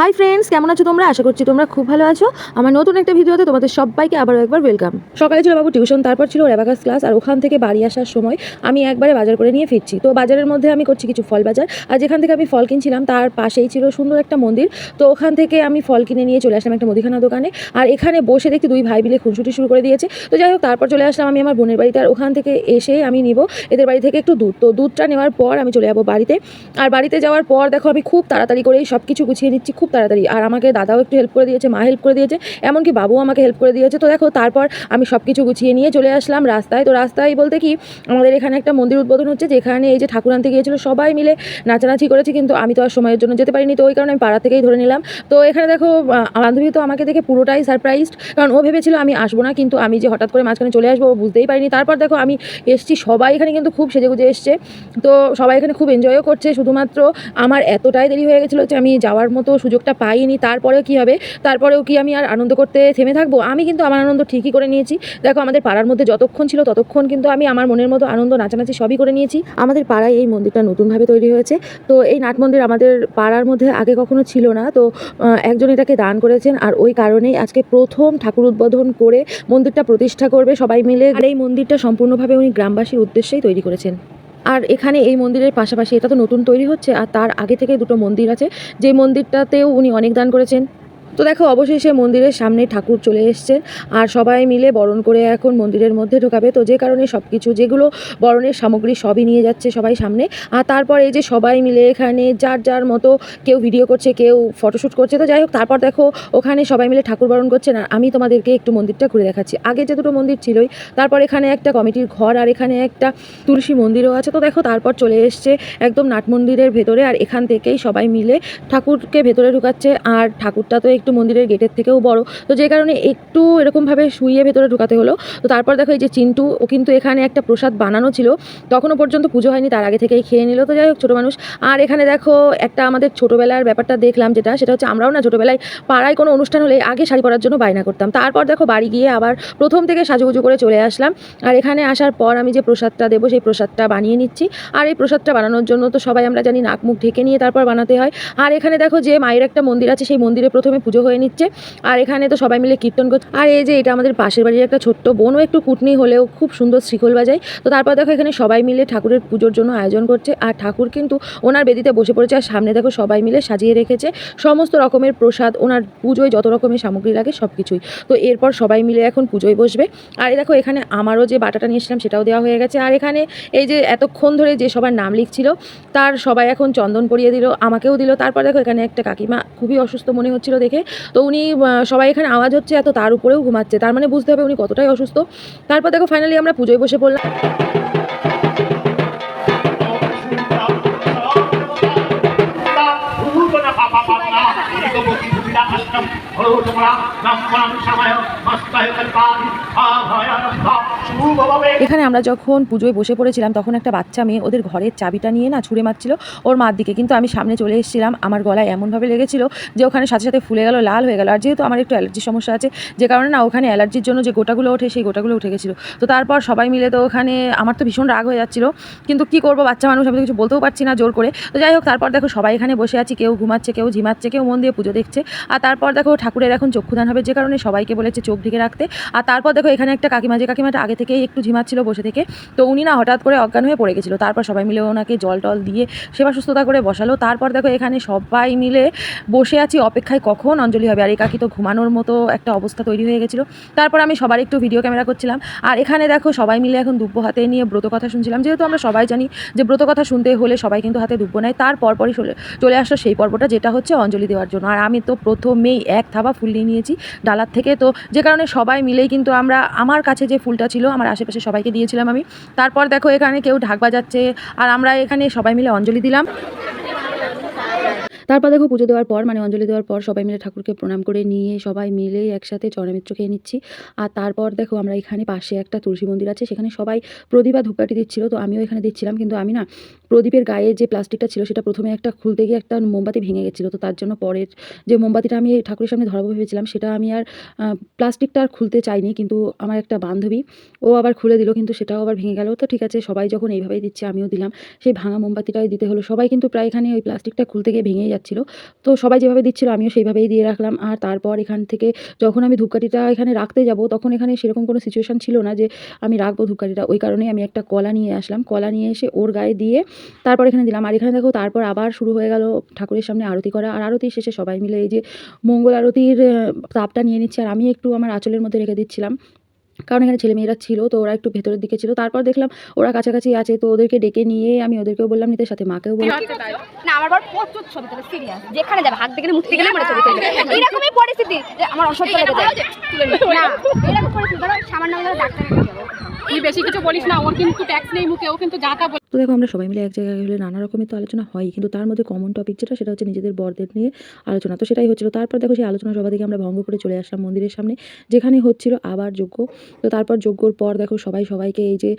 Hi friends কেমন আছো তোমরা? আশা করছি তোমরা খুব ভালো আছো। আমার নতুন একটা ভিডিওতে তোমাদের সবাইকে আবারও একবার ওয়েলকাম সকালে ছিল বাবু টিউশন তারপর ছিল রেবাকাস ক্লাস আর ওখান থেকে বাড়ি আসার সময় আমি একবারে বাজার করে নিয়ে ফিরছি। তো বাজারের মধ্যে আমি করছি কিছু ফল বাজার, আর যেখান থেকে আমি ফল কিনছিলাম, তার পাশেই ছিল সুন্দর একটা মন্দির। তো ওখান থেকে আমি ফল কিনে নিয়ে চলে আসলাম একটা মুদিখানা দোকানে, আর এখানে বসে দেখি দুই ভাই মিলে খুনসুটি শুরু করে দিয়েছে। তো যাই হোক, তারপর চলে আসলাম আমি আমার বোনের বাড়িতে, আর ওখান থেকে এসে আমি নিব এদের বাড়ি থেকে একটু দুধ। তো দুধটা নেওয়ার পর আমি চলে যাব বাড়িতে, আর বাড়িতে যাওয়ার পর দেখো আমি খুব তাড়াতাড়ি করেই সব কিছু গুছিয়ে নিচ্ছি তাড়াতাড়ি। আর আমাকে দাদাও একটু হেল্প করে দিয়েছে, মা হেল্প করে দিয়েছে, এমনকি বাবু আমাকে হেল্প করে দিয়েছে। তো দেখো, তারপর আমি সব কিছু গুছিয়ে নিয়ে চলে আসলাম রাস্তায়। তো রাস্তায় বলতে কি, আমাদের এখানে একটা মন্দির উদ্বোধন হচ্ছে, যেখানে এই যে ঠাকুর আনতে গিয়েছিল, সবাই মিলে নাচানাচি করেছে, কিন্তু আমি তো আর সময়ের জন্য যেতে পারিনি। তো ওই কারণে আমি পাড়া থেকেই ধরে নিলাম। তো এখানে দেখো বান্ধবী তো আমাকে দেখে পুরোটাই সারপ্রাইজড কারণ ও ভেবেছিল আমি আসব না, কিন্তু আমি যে হঠাৎ করে মাঝখানে চলে আসব, ও বুঝতেই পারিনি। তারপর দেখো, আমি এসছি, সবাই এখানে কিন্তু খুব সেজেগুজে এসছে। তো সবাই এখানে খুব এনজয়ও করছে, শুধুমাত্র আমার এতটাই দেরি হয়ে গেছিল যে আমি যাওয়ার মতো সুযোগটা পাইনি, তারপরেও কি হবে? তারপরেও কি আমি আর আনন্দ করতে থেমে থাকব? আমি কিন্তু আমার আনন্দ ঠিকই করে নিয়েছি। দেখো, আমাদের পাড়ার মধ্যে যতক্ষণ ছিল ততক্ষণ কিন্তু আমি আমার মনের মতো আনন্দ নাচানাচি সবই করে নিয়েছি। আমাদের পাড়ায় এই মন্দিরটা নতুনভাবে তৈরি হয়েছে। তো এই নাট মন্দির আমাদের পাড়ার মধ্যে আগে কখনো ছিল না। তো একজন এটাকে দান করেছেন আর ওই কারণেই আজকে প্রথম ঠাকুর উদ্বোধন করে মন্দিরটা প্রতিষ্ঠা করবে সবাই মিলে। আর এই মন্দিরটা সম্পূর্ণভাবে উনি গ্রামবাসীর উদ্দেশ্যেই তৈরি করেছেন। আর এখানে এই মন্দিরের পাশাপাশি এটা তো নতুন তৈরি হচ্ছে আর তার আগে থেকে দুটো মন্দির আছে। যে মন্দিরটাতেও উনি অনেক দান করেছেন। তো দেখো, অবশেষে মন্দিরের সামনে ঠাকুর চলে এসছেন আর সবাই মিলে বরণ করে এখন মন্দিরের মধ্যে ঢোকাবে। তো যে কারণে সব কিছু যেগুলো বরণের সামগ্রী সবই নিয়ে যাচ্ছে সবাই সামনে। আর তারপর এই যে সবাই মিলে এখানে যার যার মতো কেউ ভিডিও করছে, কেউ ফটোশ্যুট করছে, তো যাই হোক, তারপর দেখো, ওখানে সবাই মিলে ঠাকুর বরণ করছেন আর আমি তোমাদেরকে একটু মন্দিরটা ঘুরে দেখাচ্ছি। আগে যে দুটো মন্দির ছিলই, তারপর এখানে একটা কমিটির ঘর আর এখানে একটা তুলসী মন্দিরও আছে। তো দেখো, তারপর চলে এসছে একদম নাট মন্দিরের ভেতরে। আর এখান থেকেই সবাই মিলে ঠাকুরকে ভেতরে ঢুকাচ্ছে। আর ঠাকুরটা তো একটু মন্দিরের গেটের থেকেও বড়। তো যে কারণে একটু এরকমভাবে শুইয়ে ভেতরে ঢুকাতে হলো। তো তারপর দেখো এই যে চিন্টু, ও কিন্তু এখানে একটা প্রসাদ বানানো ছিল। তখনও পর্যন্ত পুজো হয়নি, তার আগে থেকেই খেয়ে নিল। তো যাই হোক, ছোটো মানুষ। আর এখানে দেখো একটা আমাদের ছোটোবেলার ব্যাপারটা দেখলাম, যেটা সেটা হচ্ছে আমরাও না ছোটোবেলায় পাড়ায় কোনো অনুষ্ঠান হলে আগে শাড়ি পরার জন্য বায়না করতাম। তারপর দেখো বাড়ি গিয়ে আবার প্রথম থেকে সাজুগুজু করে চলে আসলাম। আর এখানে আসার পর আমি যে প্রসাদটা দেবো, সেই প্রসাদটা বানিয়ে নিচ্ছি। আর এই প্রসাদটা বানানোর জন্য তো সবাই আমরা জানি নাক মুখ ঢেকে নিয়ে তারপর বানাতে হয়। আর এখানে দেখো যে মায়ের একটা মন্দির আছে, সেই মন্দিরে প্রথমে পুজো হয়ে নিচ্ছে। আর এখানে তো সবাই মিলে কীর্তন করছে। আর এই যে এটা আমাদের পাশের বাড়ির একটা ছোট্ট বোনও একটু কুটনি হলেও খুব সুন্দর শ্রীখোল বাজায়। তো তারপর দেখো এখানে সবাই মিলে ঠাকুরের পুজোর জন্য আয়োজন করছে। আর ঠাকুর কিন্তু ওনার বেদিতে বসে পড়েছে। আর সামনে দেখো সবাই মিলে সাজিয়ে রেখেছে। সমস্ত রকমের প্রসাদ, ওনার পুজোয় যত রকমের সামগ্রী লাগে সব কিছুই। তো এরপর সবাই মিলে এখন পুজোয় বসবে। আর এই দেখো এখানে আমারও যে বাটাটা নিয়েছিলাম সেটাও দেওয়া হয়ে গেছে। আর এখানে এই যে এতক্ষণ ধরে যে সবার নাম লিখছিল, তার সবাই এখন চন্দন পরিয়ে দিল, আমাকেও দিল। তারপর দেখো এখানে একটা কাকিমা খুবই অসুস্থ মনে হচ্ছিল দেখে। তো উনি সবাই এখানে আওয়াজ হচ্ছে এত তার উপরেও ঘুমাচ্ছে। তার মানে বুঝতে হবে উনি কতটাই অসুস্থ। তারপর দেখো ফাইনালি আমরা পুজোয় বসে পড়লাম। এখানে আমরা যখন পুজোয় বসে পড়েছিলাম, তখন একটা বাচ্চা মেয়ে ওদের ঘরের চাবিটা নিয়ে না ছুঁড়ে মারছিল ওর মার দিকে। কিন্তু আমি সামনে চলে এসেছিলাম, আমার গলায় এমনভাবে লেগেছিল যে ওখানে সাথে সাথে ফুলে গেল, লাল হয়ে গেল। আর যেহেতু আমার একটু অ্যালার্জির সমস্যা আছে, যে কারণে না ওখানে অ্যালার্জির জন্য যে গোটাগুলো ওঠে, সেই গোটাগুলো উঠে গেছিল। তো তারপর সবাই মিলে তো ওখানে, আমার তো ভীষণ রাগ হয়ে যাচ্ছিল। কিন্তু কি করব, বাচ্চা মানুষ, আমি তো কিছু বলতেও পারছি না জোর করে। তো যাই হোক, তারপর দেখো সবাই এখানে বসে আছি, কেউ ঘুমাচ্ছে, কেউ ঝিমাচ্ছে, কেউ মন দিয়ে পুজো দেখছে। আর তারপর দেখো ঠাকুরের এখন চক্ষুদান হবে, যে কারণে সবাইকে বলেছে চোখ ঢেকে রাখতে। আর তারপর দেখো এখানে একটা কাকিমা, যে কাকিমাটা আগে থেকেই একটু ঝিমাচ্ছিল বসে থেকে। তো উনি না হঠাৎ করে অজ্ঞান হয়ে পড়ে গেছিল। তারপর সবাই মিলে ওনাকে জল টল দিয়ে সেবা সুস্থতা করে বসালো। তারপর দেখো এখানে সবাই মিলে বসে আছি, অপেক্ষায় কখন অঞ্জলি হবে? আর এই কাকি তো ঘুমানোর মতো একটা অবস্থা তৈরি হয়ে গেছিল। তারপর আমি সবার একটু ভিডিও ক্যামেরা করছিলাম। আর এখানে দেখো সবাই মিলে এখন দুব্য হাতে নিয়ে ব্রত কথা শুনছিলাম। যেহেতু আমরা সবাই জানি যে ব্রত কথা শুনতে হলে সবাই কিন্তু হাতে দুব্য নেয়। তার পরপরই চলে- চলে আসলো সেই পর্বটা, যেটা হচ্ছে অঞ্জলি দেওয়ার জন্য। আর আমি তো প্রথমেই এক থাবা ফুল নিয়ে নিয়েছি ডালার থেকে। তো যে কারণে সবাই মিলেই কিন্তু আমরা, আমার কাছে যে ফুলটা ছিল আমার আশেপাশে সবাইকে দিয়েছিলাম আমি। তারপর দেখো এখানে কেউ ঢাক বাজাচ্ছে, আর আমরা এখানে সবাই মিলে অঞ্জলি দিলাম। তারপর দেখো পুজো দেওয়ার পর মানে অঞ্জলি দেওয়ার পর সবাই মিলে ঠাকুরকে প্রণাম করে নিয়ে সবাই মিলে একসাথে চরণমিত্র খেয়ে নিচ্ছি। আর তারপর দেখো আমরা এখানে পাশে একটা তুলসী মন্দির আছে, সেখানে সবাই প্রদীপ আর ধূপকাঠি দিচ্ছিল। তো আমিও এখানে দিচ্ছিলাম, কিন্তু আমি না প্রদীপের গায়ে যে প্লাস্টিকটা ছিল সেটা প্রথমে একটা খুলতে গিয়ে একটা মোমবাতি ভেঙে গেছিল। তো তার জন্য পরের যে মোমবাতিটা আমি ঠাকুরের সামনে ধরাবো ভেবেছিলাম, সেটা আমি আর প্লাস্টিকটা আর খুলতে চাইনি, কিন্তু আমার একটা বান্ধবী, ও আবার খুলে দিল, কিন্তু সেটাও আবার ভেঙে গেল। তো ঠিক আছে, সবাই যখন এইভাবেই দিচ্ছে, আমিও দিলাম। সেই ভাঙা মোমবাতিটাই দিতে হলো। সবাই কিন্তু প্রায় এখানে ওই প্লাস্টিকটা খুলতে গিয়ে ভেঙেই যাচ্ছিল। তো সবাই যেভাবে দিচ্ছিল আমিও সেইভাবেই দিয়ে রাখলাম। আর তারপর এখান থেকে যখন আমি ধূপকাঠিটা এখানে রাখতে যাব, তখন এখানে সেরকম কোনো সিচুয়েশান ছিল না যে আমি রাখব ধূপকাঠিটা। ওই কারণেই আমি একটা কলা নিয়ে আসলাম। কলা নিয়ে এসে ওর গায়ে দিয়ে তারপর এখানে দিলাম। আর এখানে দেখো, তারপর আবার শুরু হয়ে গেল ঠাকুরের সামনে আরতি করা। আর আরতি শেষে সবাই মিলে এই যে মঙ্গল আরতির তাপটা নিয়ে নিচ্ছে। আর আমি একটু আমার আঁচলের মধ্যে রেখে দিচ্ছিলাম। কারণ এখানে ছেলেমেয়েরা ছিল তো ওরা একটু ভেতরের দিকে ছিল। তারপর দেখলাম ওরা কাছাকাছি আছে তো ওদেরকে ডেকে নিয়ে আমি ওদেরকেও বললাম নিতে সাথে মাকেও বললাম। না আমার বর প্রচুর ছবি তোলে সিরিয়াস যেখানে যাবে হাত দেখে মুখ থেকে মানে ছবি তোলে এরকমই পরিস্থিতি যে আমার অসহ্য লেগে যায় না এরকম পরিস্থিতি। ধরো সামান্য আমাদের ডাক্তারের কাছে যাব। তুই বেশি কিছু বলিস না ওর কিন্তু ট্যাক্স নেই মুখে ও কিন্তু যা তা। তো দেখো আমরা সবাই মিলে এক জায়গায় হলে নানা রকমের তো আলোচনা হয়, কিন্তু তার মধ্যে কমন টপিক যেটা সেটা হচ্ছে নিজেদের বরদের নিয়ে আলোচনা। তো সেটাই হচ্ছিল। তারপর দেখো সেই আলোচনা সভা থেকে আমরা ভঙ্গ করে চলে আসলাম মন্দিরের সামনে, যেখানে হচ্ছিল আবার যজ্ঞ। তো তারপর যজ্ঞর পর দেখো সবাই সবাইকে এই যে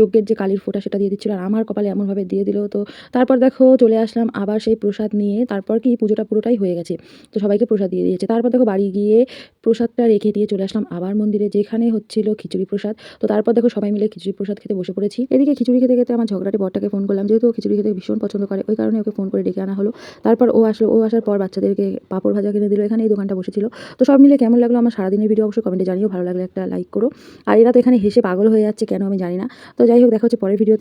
যজ্ঞের যে কালির ফোঁটা সেটা দিয়ে দিচ্ছিল আর আমার কপালে এমনভাবে দিয়ে দিল। তো তারপর দেখো চলে আসলাম আবার সেই প্রসাদ নিয়ে, তারপর কি পুজোটা পুরোটাই হয়ে গেছে। তো সবাইকে প্রসাদ দিয়ে দিয়েছে। তারপর দেখো বাড়ি গিয়ে প্রসাদটা রেখে দিয়ে চলে আসলাম আবার মন্দিরে, যেখানে হচ্ছিল খিচুড়ি প্রসাদ। তো তারপর দেখো সবাই মিলে খিচুড়ি প্রসাদ খেতে বসে পড়েছি। এদিকে খিচুড়ি খেতে খেতে আমার ঝগড়াটে বরটাকে ফোন করলাম, যেহেতু ও খিচুড়ি খেতে ভীষণ পছন্দ করে, ওই কারণে ওকে ফোন করে ডেকে আনা হলো। তারপর ও আসলো, ও আসার পর বাচ্চাদেরকে পাপড় ভাজা কিনে দিল এখানে এই দোকানটা বসেছিল। তো সব মিলে কেমন লাগল আমার সারাদিনের ভিডিও অবশ্যই কমেন্টে জানিও, ভালো লাগলে একটা লাইক করো। আর এরা তো এখানে হেসে পাগল হয়ে যাচ্ছে, কেন আমি জানি না। তো যাই হোক, দেখা হচ্ছে পরের ভিডিও